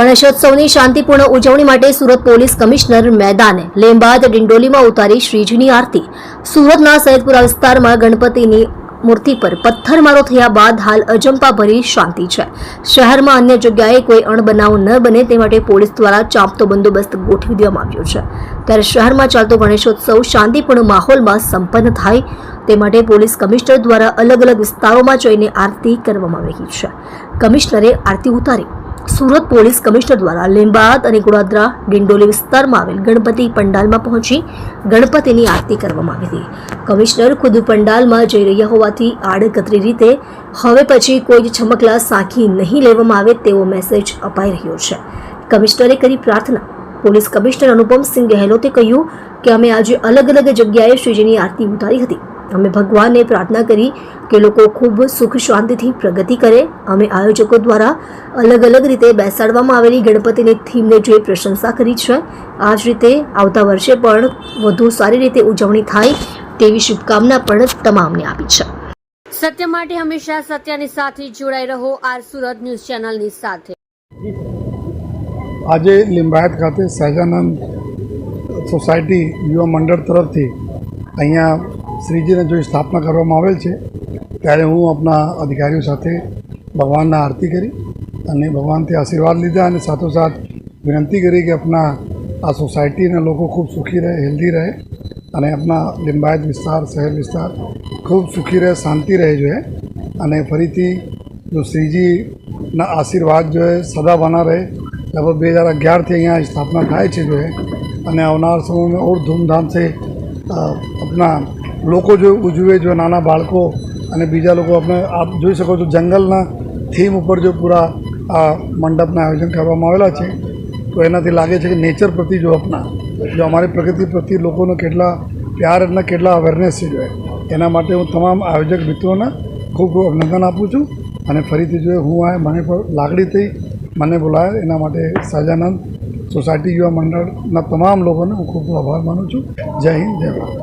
ગણેશોત્સવની શાંતિપૂર્ણ ઉજવણી માટે સુરત પોલીસ કમિશનર મેદાને લેંબાદ ડિંડોલીમાં ઉતારી શ્રીજીની આરતી. સુરતના સૈદપુરા વિસ્તારમાં ગણપતિની મૂર્તિ પર પથ્થરમારો થયા બાદ હાલ અજંપાભરી શાંતિ છે. શહેરમાં અન્ય જગ્યાએ કોઈ અણબનાવ ન બને તે માટે પોલીસ દ્વારા ચાંપતો બંદોબસ્ત ગોઠવી દેવામાં આવ્યો છે. ત્યારે શહેરમાં ચાલતો ગણેશોત્સવ શાંતિપૂર્ણ માહોલમાં સંપન્ન થાય તે માટે પોલીસ કમિશનર દ્વારા અલગ અલગ વિસ્તારોમાં જઈને આરતી કરવામાં આવી છે. કમિશનરે આરતી ઉતારી. સુરત પોલીસ કમિશનર દ્વારા લીંબાદ અને ગોડાદરા ડિંડોલી વિસ્તારમાં આવેલ ગણપતિ પંડાલમાં પહોંચી ગણપતિની આરતી કરવામાં આવી હતી. કમિશનર ખુદ પંડાલમાં જઈ રહ્યા હોવાથી આડકતરી રીતે હવે પછી કોઈ છમકલા સાંખી નહીં લેવામાં આવે તેવો મેસેજ અપાઈ રહ્યો છે. કમિશનરે કરી પ્રાર્થના. પોલીસ કમિશનર અનુપમસિંહ ગહેલોતે કહ્યું કે અમે આજે અલગ અલગ જગ્યાએ શ્રીજીની આરતી ઉતારી હતી. અમે ભગવાનને પ્રાર્થના કરી કે લોકો ખૂબ સુખ શાંતિથી પ્રગતિ કરે. અમે આયોજકો દ્વારા અલગ અલગ રીતે બેસાડવામાં આવેલી ગણપતિની થીમને જે પ્રશંસા કરી છે. આ જ રીતે આવતા વર્ષે પણ વધુ સારી રીતે ઉજવણી થાય તેવી શુભકામના પણ તમામને આપી છે. સત્ય માટે હંમેશા સત્યની સાથે જોડાઈ રહો આર સુરત ન્યૂઝ ચેનલની સાથે. આજે લિંબાયત ખાતે સહજાનંદ સોસાયટી યુવા મંડળ તરફથી અહીંયા શ્રીજીને જો સ્થાપના કરવામાં આવેલ છે, ત્યારે હું આપણા અધિકારીઓ સાથે ભગવાનના આરતી કરી અને ભગવાનથી આશીર્વાદ લીધા અને સાથોસાથ વિનંતી કરી કે આપણા આ સોસાયટીના લોકો ખૂબ સુખી રહે, હેલ્ધી રહે અને આપણા લિંબાયત વિસ્તાર, શહેર વિસ્તાર ખૂબ સુખી રહે, શાંતિ રહે જોઈએ અને ફરીથી જો શ્રીજીના આશીર્વાદ જો એ સદા બના રહે, લગભગ બે હજાર અગિયારથી અહીંયા સ્થાપના થાય છે જો અને આવનાર સમયમાં ઓર ધૂમધામથી આપણા લોકો જો ઉજવે, જો નાના બાળકો અને બીજા લોકો આપણે આપ જોઈ શકો છો, જંગલના થીમ ઉપર જો પૂરા આ મંડપના આયોજન કરવામાં આવેલા છે, તો એનાથી લાગે છે કે નેચર પ્રત્યે જો આપણા જો અમારી પ્રકૃતિ પ્રત્યે લોકોનો કેટલા પ્યાર અને કેટલા અવેરનેસ છે જોઈએ એના માટે હું તમામ આયોજક મિત્રોને ખૂબ ખૂબ અભિનંદન આપું છું અને ફરીથી જોઈએ હું આ મને પણ લાગણી થઈ, મને બોલાવે એના માટે સહજાનંદ સોસાયટી યુવા મંડળના તમામ લોકોને હું ખૂબ આભાર માનું છું. જય હિન્દ જય ભારત.